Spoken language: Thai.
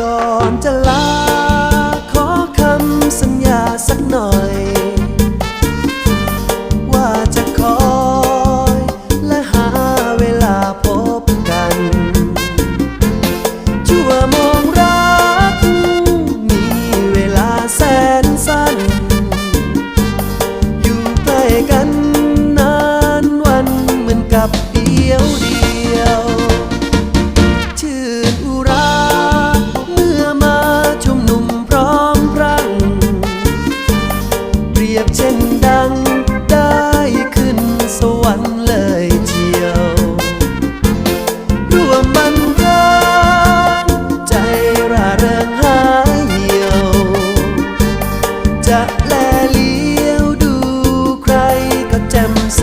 ก่อนจะลา ขอคำสัญญาสักหน่อย ว่าจะคอยและหาเวลาพบกัน ชั่วโมงรัก มีเวลาแสนสั้น อยู่ใกล้กันนานวันเหมือนกับียบเช่นดัง ได้ขึ้นสวรรค์เลยเชียวรัวมันรักใจระเริงหายเหี่ยว จะแลเลี้ยวดูใครก็แจ่มใส